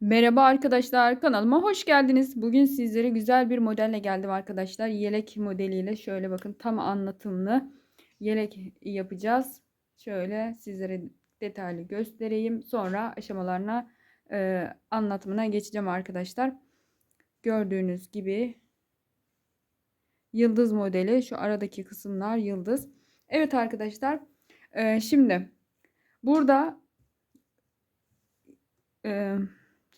Merhaba arkadaşlar kanalıma hoş geldiniz. Bugün sizlere güzel bir modelle geldim arkadaşlar. Yelek modeliyle şöyle bakın tam anlatımlı yelek yapacağız. Şöyle sizlere detaylı göstereyim. Sonra aşamalarına e, anlatımına geçeceğim arkadaşlar. Gördüğünüz gibi yıldız modeli şu aradaki kısımlar yıldız. Evet arkadaşlar e, şimdi burada e,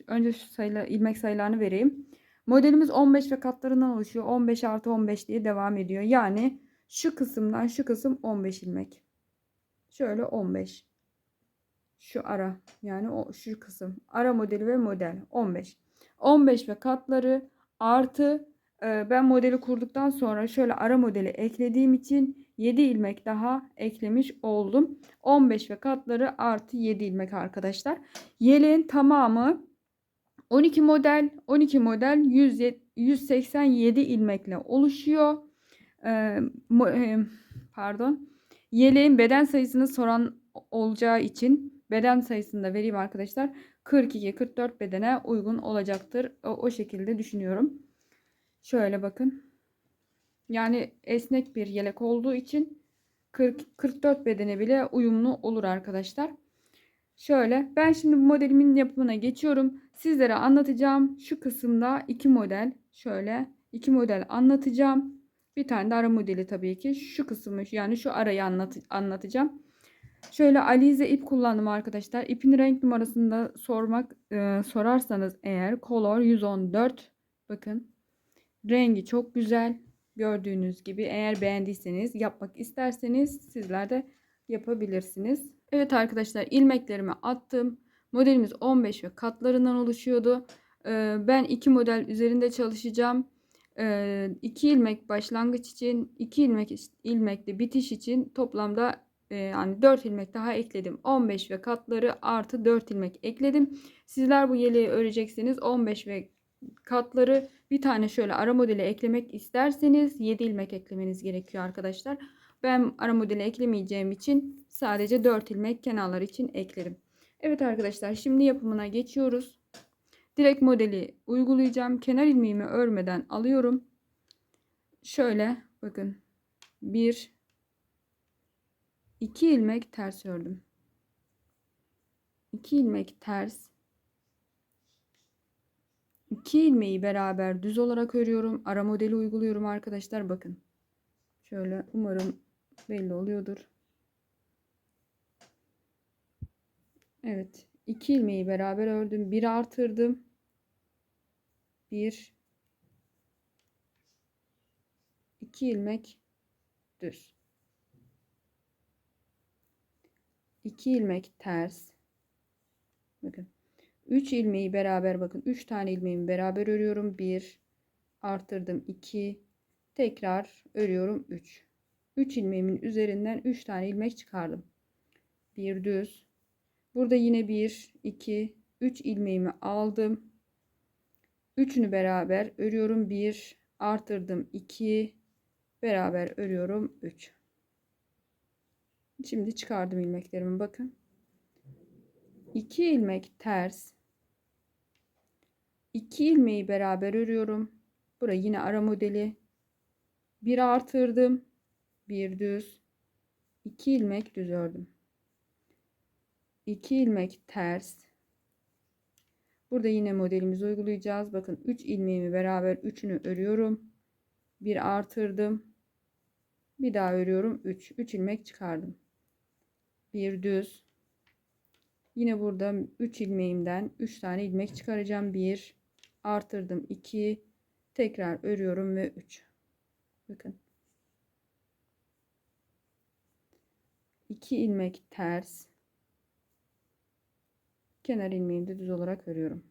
önce şu sayılar, ilmek sayılarını vereyim. Modelimiz 15 ve katlarından oluşuyor. 15 artı 15 diye devam ediyor. Yani şu kısımdan şu kısım 15 ilmek. Şöyle 15. Şu ara yani o şu kısım. Ara modeli ve model 15. 15 ve katları artı e, ben modeli kurduktan sonra şöyle ara modeli eklediğim için 7 ilmek daha eklemiş oldum. 15 ve katları artı 7 ilmek arkadaşlar. Yeleğin tamamı 12 model 12 model 187 ilmekle oluşuyor. Ee, pardon. Yeleğin beden sayısını soran olacağı için beden sayısını da vereyim arkadaşlar. 42-44 bedene uygun olacaktır. O, o şekilde düşünüyorum. Şöyle bakın. Yani esnek bir yelek olduğu için 40 44 bedene bile uyumlu olur arkadaşlar. Şöyle ben şimdi bu modelimin yapımına geçiyorum. Sizlere anlatacağım. Şu kısımda iki model şöyle iki model anlatacağım. Bir tane de ara modeli tabii ki. Şu kısmı yani şu arayı anlat anlatacağım. Şöyle alize ip kullandım arkadaşlar. İpin renk numarasını da sormak e, sorarsanız eğer color 114 bakın rengi çok güzel. Gördüğünüz gibi eğer beğendiyseniz yapmak isterseniz sizler de yapabilirsiniz. Evet arkadaşlar ilmeklerimi attım. Modelimiz 15 ve katlarından oluşuyordu. Ee, ben iki model üzerinde çalışacağım. Ee, iki ilmek başlangıç için, iki ilmek ilmekli bitiş için toplamda e, yani 4 ilmek daha ekledim. 15 ve katları artı 4 ilmek ekledim. Sizler bu yeleği öreceksiniz. 15 ve katları bir tane şöyle ara modeli eklemek isterseniz 7 ilmek eklemeniz gerekiyor arkadaşlar. Ben ara modeli eklemeyeceğim için sadece 4 ilmek kenarlar için eklerim. Evet arkadaşlar şimdi yapımına geçiyoruz. Direkt modeli uygulayacağım. Kenar ilmeğimi örmeden alıyorum. Şöyle bakın. 1 2 ilmek ters ördüm. 2 ilmek ters. 2 ilmeği beraber düz olarak örüyorum. Ara modeli uyguluyorum arkadaşlar bakın. Şöyle umarım belli oluyordur. Evet. 2 ilmeği beraber ördüm. Bir artırdım. Bir. iki ilmek düz. 2 ilmek ters. Bakın. 3 ilmeği beraber bakın. 3 tane ilmeğimi beraber örüyorum. 1 artırdım 2 tekrar örüyorum 3. 3 ilmeğimin üzerinden 3 tane ilmek çıkardım. Bir düz. Burada yine 1, 2, 3 ilmeğimi aldım. Üçünü beraber örüyorum. 1 artırdım 2 beraber örüyorum 3. Şimdi çıkardım ilmeklerimi bakın. 2 ilmek ters. 2 ilmeği beraber örüyorum. Buraya yine ara modeli. 1 artırdım bir düz 2 ilmek düz ördüm 2 ilmek ters. Burada yine modelimizi uygulayacağız. Bakın 3 ilmeğimi beraber üçünü örüyorum. Bir artırdım. Bir daha örüyorum. 3 3 ilmek çıkardım. Bir düz. Yine burada 3 ilmeğimden 3 tane ilmek çıkaracağım. 1 artırdım. 2 tekrar örüyorum ve 3 bakın. 2 ilmek ters kenar ilmeğimi de düz olarak örüyorum.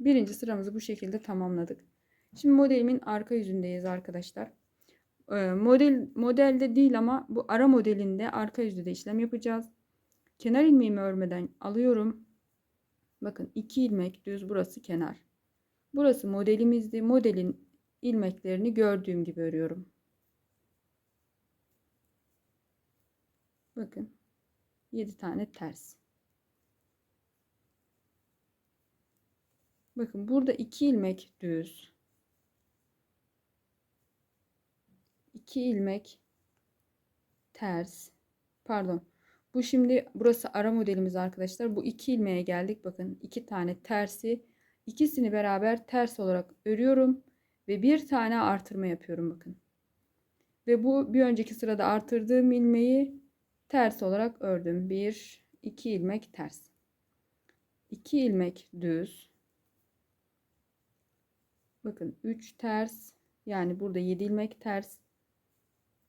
Birinci sıramızı bu şekilde tamamladık. Şimdi modelimin arka yüzündeyiz arkadaşlar. Ee, model modelde değil ama bu ara modelinde arka yüzde de işlem yapacağız. Kenar ilmeğimi örmeden alıyorum. Bakın 2 ilmek düz burası kenar. Burası modelimizdi. Modelin ilmeklerini gördüğüm gibi örüyorum. Bakın 7 tane ters. Bakın burada 2 ilmek düz. 2 ilmek ters. Pardon. Bu şimdi burası ara modelimiz arkadaşlar. Bu 2 ilmeğe geldik. Bakın 2 tane tersi. İkisini beraber ters olarak örüyorum ve bir tane artırma yapıyorum bakın. Ve bu bir önceki sırada artırdığım ilmeği ters olarak ördüm. 1 2 ilmek ters. 2 ilmek düz. Bakın 3 ters yani burada 7 ilmek ters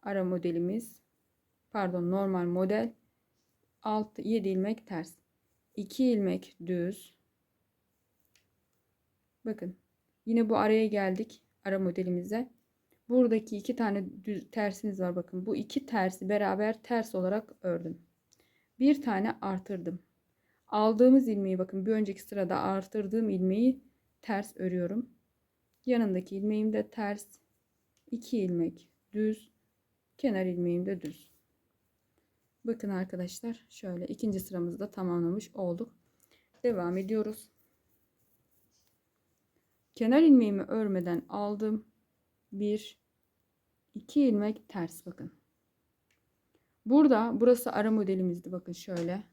ara modelimiz. Pardon normal model. 6 7 ilmek ters. 2 ilmek düz. Bakın yine bu araya geldik ara modelimize. Buradaki iki tane düz tersiniz var bakın. Bu iki tersi beraber ters olarak ördüm. Bir tane artırdım. Aldığımız ilmeği bakın bir önceki sırada artırdığım ilmeği ters örüyorum yanındaki ilmeğim de ters. 2 ilmek düz. Kenar ilmeğim de düz. Bakın arkadaşlar şöyle ikinci sıramızı da tamamlamış olduk. Devam ediyoruz. Kenar ilmeğimi örmeden aldım. 1 2 ilmek ters bakın. Burada burası ara modelimizdi bakın şöyle.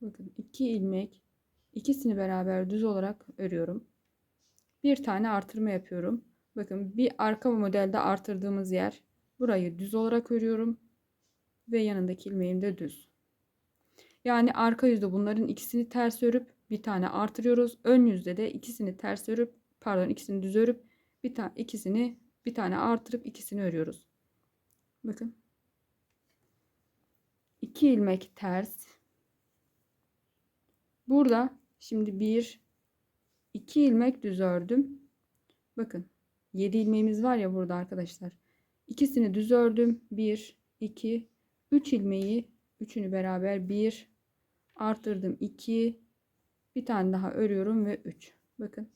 Bakın 2 ilmek ikisini beraber düz olarak örüyorum. Bir tane artırma yapıyorum. Bakın bir arka modelde artırdığımız yer burayı düz olarak örüyorum ve yanındaki ilmeğim de düz. Yani arka yüzde bunların ikisini ters örüp bir tane artırıyoruz. Ön yüzde de ikisini ters örüp pardon ikisini düz örüp bir tane ikisini bir tane artırıp ikisini örüyoruz. Bakın. 2 ilmek ters. Burada şimdi bir 2 ilmek düz ördüm. Bakın 7 ilmeğimiz var ya burada arkadaşlar. İkisini düz ördüm. 1 2 3 ilmeği üçünü beraber 1 artırdım 2 bir tane daha örüyorum ve 3 bakın.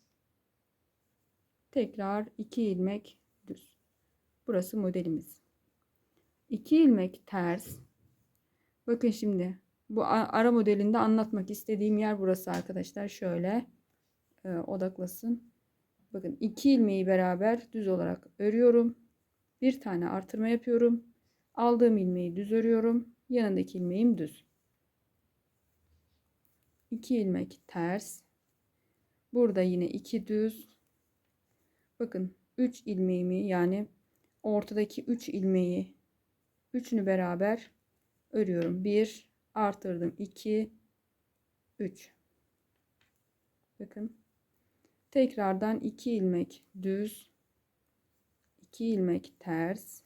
Tekrar 2 ilmek düz. Burası modelimiz. 2 ilmek ters. Bakın şimdi bu ara modelinde anlatmak istediğim yer burası arkadaşlar. Şöyle e, odaklasın. Bakın 2 ilmeği beraber düz olarak örüyorum. Bir tane artırma yapıyorum. Aldığım ilmeği düz örüyorum. Yanındaki ilmeğim düz. 2 ilmek ters. Burada yine 2 düz. Bakın 3 ilmeğimi yani ortadaki 3 ilmeği üçünü beraber örüyorum. 1 artırdım. 2 3 bakın. Tekrardan 2 ilmek düz 2 ilmek ters.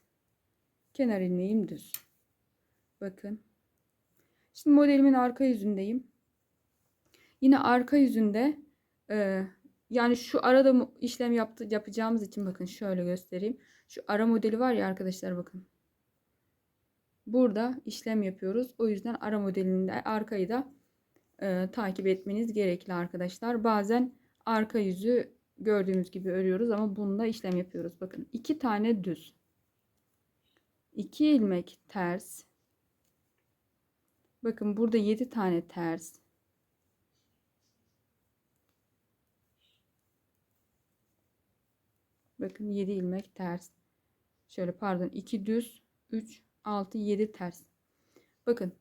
Kenar ilmeğim düz. Bakın. Şimdi modelimin arka yüzündeyim. Yine arka yüzünde e, yani şu arada işlem yaptı, yapacağımız için bakın şöyle göstereyim. Şu ara modeli var ya arkadaşlar bakın. Burada işlem yapıyoruz. O yüzden ara modelinde arkayı da e, takip etmeniz gerekli arkadaşlar. Bazen arka yüzü gördüğümüz gibi örüyoruz ama bunda işlem yapıyoruz. Bakın iki tane düz. 2 ilmek ters. Bakın burada 7 tane ters. Bakın 7 ilmek ters. Şöyle pardon 2 düz 3 6 7 ters. Bakın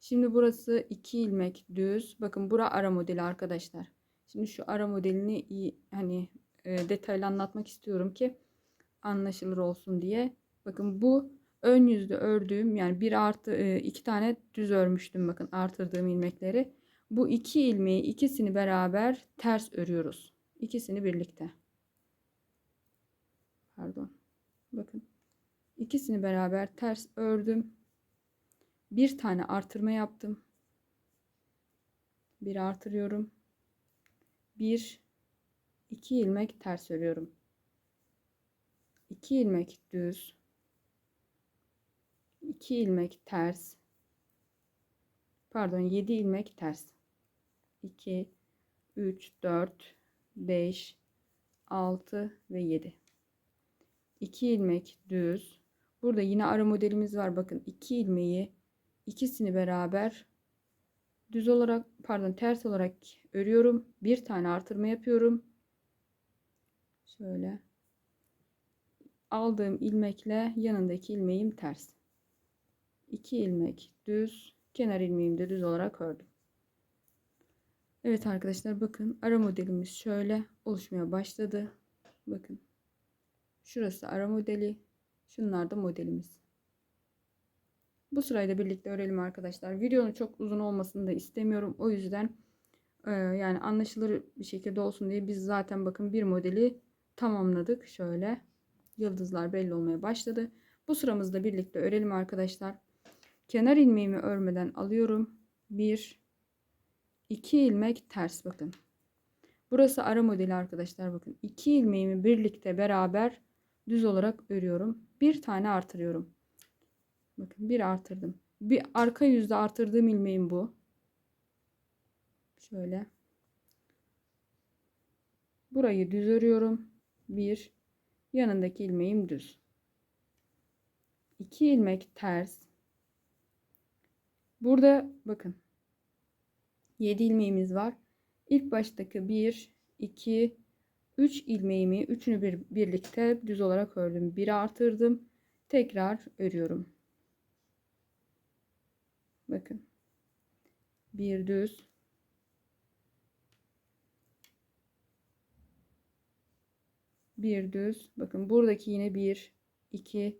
şimdi burası 2 ilmek düz. Bakın bura ara modeli arkadaşlar. Şimdi şu ara modelini iyi hani e, detaylı anlatmak istiyorum ki anlaşılır olsun diye. Bakın bu ön yüzde ördüğüm yani bir artı e, iki tane düz örmüştüm bakın artırdığım ilmekleri. Bu iki ilmeği ikisini beraber ters örüyoruz. İkisini birlikte pardon bakın ikisini beraber ters ördüm. Bir tane artırma yaptım. Bir artırıyorum. Bir iki ilmek ters örüyorum. 2 ilmek düz. 2 ilmek ters. Pardon 7 ilmek ters. 2 3 4 5 6 ve 7 2 ilmek düz. Burada yine ara modelimiz var. Bakın 2 ilmeği ikisini beraber düz olarak pardon ters olarak örüyorum. Bir tane artırma yapıyorum. Şöyle aldığım ilmekle yanındaki ilmeğim ters. 2 ilmek düz, kenar ilmeğimi de düz olarak ördüm. Evet arkadaşlar bakın ara modelimiz şöyle oluşmaya başladı. Bakın. Şurası ara modeli. Şunlar da modelimiz. Bu sırayla birlikte örelim arkadaşlar. Videonun çok uzun olmasını da istemiyorum. O yüzden e, yani anlaşılır bir şekilde olsun diye biz zaten bakın bir modeli tamamladık. Şöyle yıldızlar belli olmaya başladı. Bu sıramızda birlikte örelim arkadaşlar. Kenar ilmeğimi örmeden alıyorum. 1 2 ilmek ters bakın. Burası ara modeli arkadaşlar bakın. 2 ilmeğimi birlikte beraber düz olarak örüyorum. Bir tane artırıyorum. Bakın bir artırdım. Bir arka yüzde artırdığım ilmeğim bu. Şöyle. Burayı düz örüyorum. Bir. Yanındaki ilmeğim düz. 2 ilmek ters. Burada bakın 7 ilmeğimiz var. İlk baştaki 1 2 3 ilmeğimi üçünü bir birlikte düz olarak ördüm. Bir artırdım. Tekrar örüyorum. Bakın. Bir düz. Bir düz. Bakın buradaki yine 1 2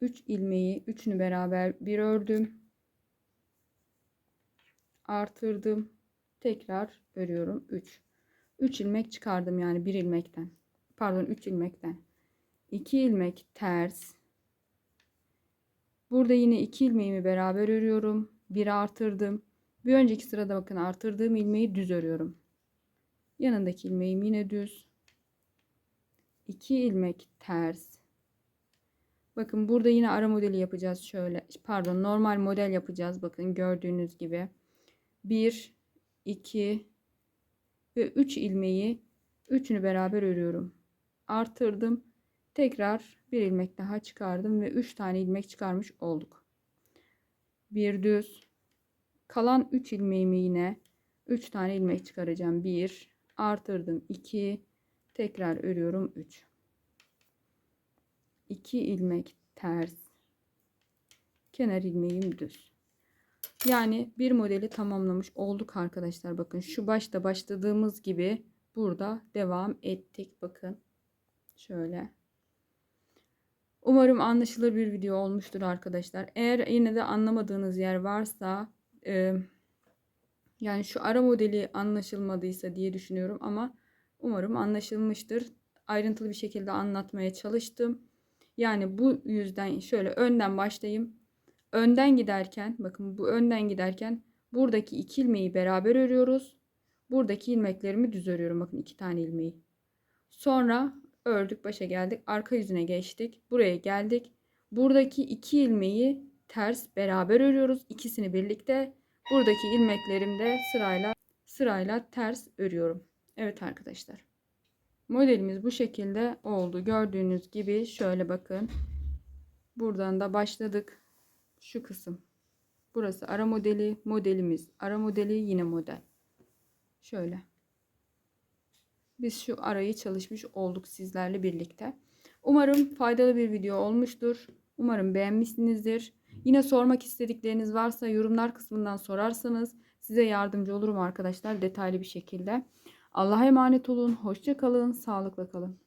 3 ilmeği üçünü beraber bir ördüm. Artırdım. Tekrar örüyorum. 3. 3 ilmek çıkardım yani bir ilmekten. Pardon 3 ilmekten. 2 ilmek ters. Burada yine 2 ilmeğimi beraber örüyorum. 1 artırdım. Bir önceki sırada bakın artırdığım ilmeği düz örüyorum. Yanındaki ilmeğim yine düz. 2 ilmek ters. Bakın burada yine ara modeli yapacağız şöyle. Pardon normal model yapacağız. Bakın gördüğünüz gibi. 1 2 ve 3 ilmeği üçünü beraber örüyorum. Artırdım. Tekrar bir ilmek daha çıkardım ve 3 tane ilmek çıkarmış olduk. Bir düz. Kalan 3 ilmeğimi yine 3 tane ilmek çıkaracağım. 1 artırdım. 2 tekrar örüyorum. 3 2 ilmek ters. Kenar ilmeğim düz. Yani bir modeli tamamlamış olduk arkadaşlar. Bakın şu başta başladığımız gibi burada devam ettik. Bakın şöyle. Umarım anlaşılır bir video olmuştur arkadaşlar. Eğer yine de anlamadığınız yer varsa e, yani şu ara modeli anlaşılmadıysa diye düşünüyorum ama umarım anlaşılmıştır. Ayrıntılı bir şekilde anlatmaya çalıştım. Yani bu yüzden şöyle önden başlayayım. Önden giderken bakın bu önden giderken buradaki iki ilmeği beraber örüyoruz. Buradaki ilmeklerimi düz örüyorum. Bakın iki tane ilmeği. Sonra ördük başa geldik. Arka yüzüne geçtik. Buraya geldik. Buradaki iki ilmeği ters beraber örüyoruz. İkisini birlikte. Buradaki ilmeklerim de sırayla sırayla ters örüyorum. Evet arkadaşlar. Modelimiz bu şekilde oldu. Gördüğünüz gibi şöyle bakın. Buradan da başladık. Şu kısım. Burası ara modeli. Modelimiz ara modeli yine model. Şöyle. Biz şu arayı çalışmış olduk sizlerle birlikte. Umarım faydalı bir video olmuştur. Umarım beğenmişsinizdir. Yine sormak istedikleriniz varsa yorumlar kısmından sorarsanız size yardımcı olurum arkadaşlar detaylı bir şekilde. Allah'a emanet olun. Hoşça kalın. Sağlıkla kalın.